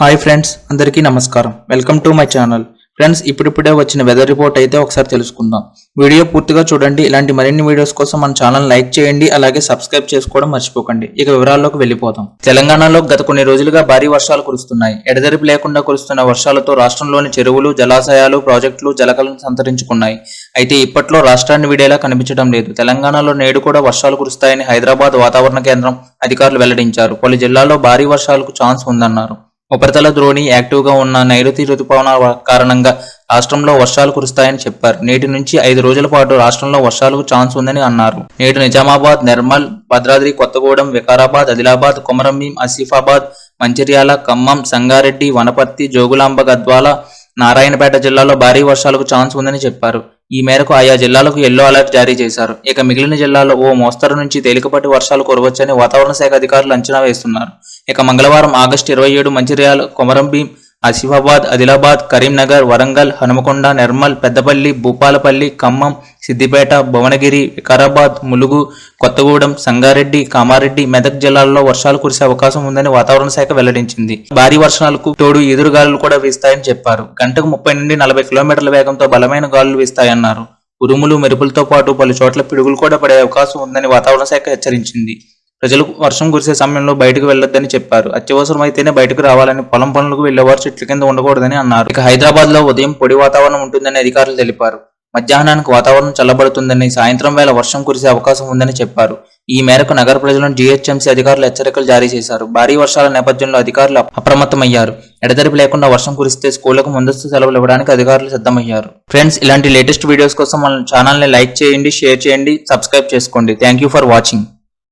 Hi friends అందరికీ నమస్కారం. Welcome to my channel. Friends ఇప్పుడిప్పుడే వచ్చిన వెదర్ రిపోర్ట్ అయితే ఒకసారి తెలుసుకుందాం. వీడియో పూర్తిగా చూడండి ఇలాంటి మరిన్ని వీడియోస్ కోసం మన ఛానల్ లైక్ చేయండి అలాగే సబ్స్క్రైబ్ చేసుకోవడం మర్చిపోకండి. ఇక వివరాల్లోకి వెళ్ళిపోతాం తెలంగాణలో గత కొన్ని రోజులుగా భారీ వర్షాలు కురుస్తున్నాయి. ఎడదెరిపి లేకుండా కురుస్తున్న వర్షాలతో రాష్ట్రంలోని చెరువులు జలాశయాలు ప్రాజెక్టులు జలకలను సంతరించుకున్నాయి. అయితే ఇప్పట్లో రాష్ట్రాన్ని వీడేలా కనిపించడం లేదు. తెలంగాణలో నేడు కూడా వర్షాలు కురుస్తాయని హైదరాబాద్ వాతావరణ కేంద్రం అధికారులు వెల్లడించారు. పలు జిల్లాల్లో భారీ వర్షాలకు ఛాన్స్ ఉందన్నారు. ఉపరితల ద్రోణి యాక్టివ్గా ఉన్న నైరుతి రుతుపవన కారణంగా రాష్ట్రంలో వర్షాలు కురుస్తాయని చెప్పారు. నేటి నుంచి ఐదు రోజుల పాటు రాష్ట్రంలో వర్షాలకు ఛాన్స్ ఉందని అన్నారు. నేడు నిజామాబాద్ నిర్మల్ భద్రాద్రి కొత్తగూడెం వికారాబాద్ ఆదిలాబాద్ కొమరంభీం ఆసిఫాబాద్ మంచిర్యాల ఖమ్మం సంగారెడ్డి వనపర్తి జోగులాంబ గద్వాల నారాయణపేట జిల్లాలో భారీ వర్షాలకు ఛాన్స్ ఉందని చెప్పారు. ఈ మేరకు ఆయా జిల్లాలకు ఎల్లో అలర్ట్ జారీ చేశారు. ఇక మిగిలిన జిల్లాలో ఓ మోస్తరు నుంచి తేలికపాటి వర్షాలు కురవచ్చని వాతావరణ శాఖ అధికారులు అంచనా వేస్తున్నారు. ఇక మంగళవారం ఆగస్టు ఇరవై ఏడు మంచిర్యాల కొమరంభీం ఆసిఫాబాద్ ఆదిలాబాద్ కరీంనగర్ వరంగల్ హనుమకొండ నిర్మల్ పెద్దపల్లి భూపాలపల్లి ఖమ్మం సిద్దిపేట భువనగిరి వికారాబాద్ ములుగు కొత్తగూడెం సంగారెడ్డి కామారెడ్డి మెదక్ జిల్లాల్లో వర్షాలు కురిసే అవకాశం ఉందని వాతావరణ శాఖ వెల్లడించింది. భారీ వర్షాలకు తోడు ఎదురుగాలులు కూడా వీస్తాయని చెప్పారు. గంటకు ముప్పై నుండి నలభై కిలోమీటర్ల వేగంతో బలమైన గాలులు వీస్తాయన్నారు. ఉరుములు మెరుపులతో పాటు పలు చోట్ల పిడుగులు కూడా పడే అవకాశం ఉందని వాతావరణ శాఖ హెచ్చరించింది. ప్రజలు వర్షం కురిసే సమయంలో బయటకు వెళ్ళొద్దని చెప్పారు. అత్యవసరమైతేనే బయటకు రావాలని పొలం పనులకు వెళ్ళేవారు చెట్ల కింద ఉండకూడదని అన్నారు. ఇక హైదరాబాద్లో ఉదయం పొడి వాతావరణం ఉంటుందని అధికారులు తెలిపారు. మధ్యాహ్నానికి వాతావరణం చల్లబడుతుందని సాయంత్రం వేళ వర్షం కురిసే అవకాశం ఉందని చెప్పారు. ఈ మేరకు నగర ప్రజలను జీహెచ్ఎంసీ అధికారులు హెచ్చరికలు జారీ చేశారు. భారీ వర్షాల నేపథ్యంలో అధికారులు అప్రమత్తమయ్యారు. ఎడతెరిపి లేకుండా వర్షం కురిస్తే స్కూళ్ళకు ముందస్తు సెలవులు ఇవ్వడానికి అధికారులు సిద్ధమయ్యారు. ఫ్రెండ్స్ ఇలాంటి లేటెస్ట్ వీడియోస్ కోసం మన ఛానల్ని లైక్ చేయండి షేర్ చేయండి సబ్స్క్రైబ్ చేసుకోండి. Thank you for watching.